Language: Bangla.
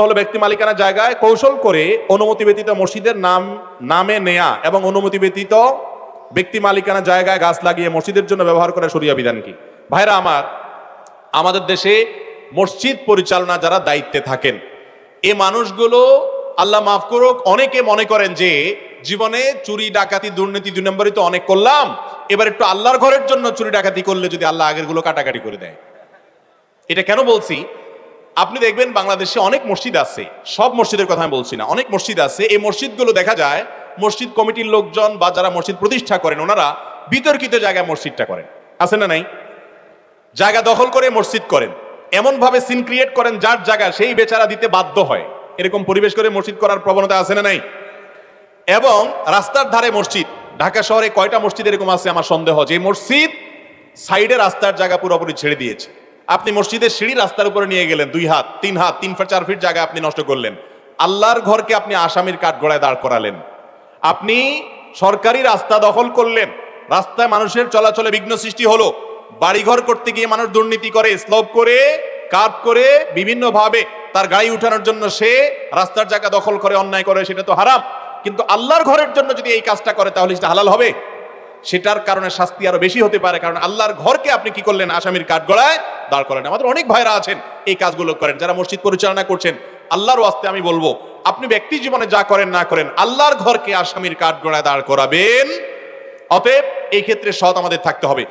হলো ব্যক্তি মালিকানা জায়গায় কৌশল করে অনুমতি ব্যতীত মসজিদের নাম, নামে নেয়া এবং অনুমতি ব্যতীত ব্যক্তি মালিকানা জায়গায় গাছ লাগিয়ে মসজিদের জন্য ব্যবহার করা সরিয়া বিধান কি? ভাইরা আমার, আমাদের দেশে মসজিদ পরিচালনা যারা দায়িত্বে থাকেন এই মানুষগুলো আল্লাহ মাফ করুক, অনেকে মনে করেন যে জীবনে চুরি, ডাকাতি, দুর্নীতি দুই নম্বরই তো অনেক করলাম, এবার একটু আল্লাহর ঘরের জন্য চুরি, ডাকাতি করলে যদি আল্লাহ আগেরগুলো কাটাকাটি করে দেয়। এটা কেন বলছি? আপনি দেখবেন বাংলাদেশে অনেক মসজিদ আছে। সব মসজিদের কথা আমি বলছি না। অনেক মসজিদ আছে। এই মসজিদগুলো দেখা যায় মসজিদ কমিটির লোকজন বা যারা মসজিদ প্রতিষ্ঠা করেন, ওনারা বিতর্কিত জায়গায় মসজিদটা করেন। আছে না নাই? জায়গা দখল করে মসজিদ করেন। এমন ভাবে সিন ক্রিয়েট করেন যার জায়গা সেই বেচারা দিতে বাধ্য হয়। এরকম পরিবেশ করে মসজিদ করার প্রবণতা আছে না নাই? এবং রাস্তার ধারে মসজিদ। ঢাকা শহরে কয়টা মসজিদ এরকম আছে আমার সন্দেহ যে মসজিদ সাইডে রাস্তার জায়গা পুরোপুরি ছেড়ে দিয়েছে। আপনি মসজিদের সিঁড়ি রাস্তার উপরে নিয়ে গেলেন, দুই হাত, তিন হাত, তিন ফিট, চার ফিট জায়গা আপনি নষ্ট করলেন। আল্লাহর ঘরকে আপনি আসামির কাঠ গড়ায় দাঁড় করালেন। আপনি সরকারি রাস্তা দখল করলেন, রাস্তায় মানুষের চলাচলে বিঘ্ন সৃষ্টি হলো। বাড়িঘর করতে গিয়ে মানুষ দুর্নীতি করে স্লোপ করে কাট করে বিভিন্ন ভাবে তার গাড়ি উঠানোর জন্য সে রাস্তার জায়গা দখল করে, অন্যায় করে, সেটা তো হারাম। কিন্তু আল্লাহর ঘরের জন্য যদি এই কাজটা করে, তাহলে সেটা হালাল হবে? সেটার কারণে শাস্তি আরও বেশি হতে পারে, কারণ আল্লাহর ঘরকে আপনি কি করলেন? আসামির কাঠগড়ায় দাঁড় করেন আমাদের অনেক ভাইরা আছেন, এই কাজগুলো করেন, যারা মসজিদ পরিচালনা করছেন। আল্লাহর ওয়াস্তে আমি বলব, আপনি ব্যক্তি জীবনে যা করেন না করেন, আল্লাহর ঘরকে আসামির কাঠগড়ায় দাঁড় করাবেন। অতএব এই ক্ষেত্রে সৎ আমাদের থাকতে হবে।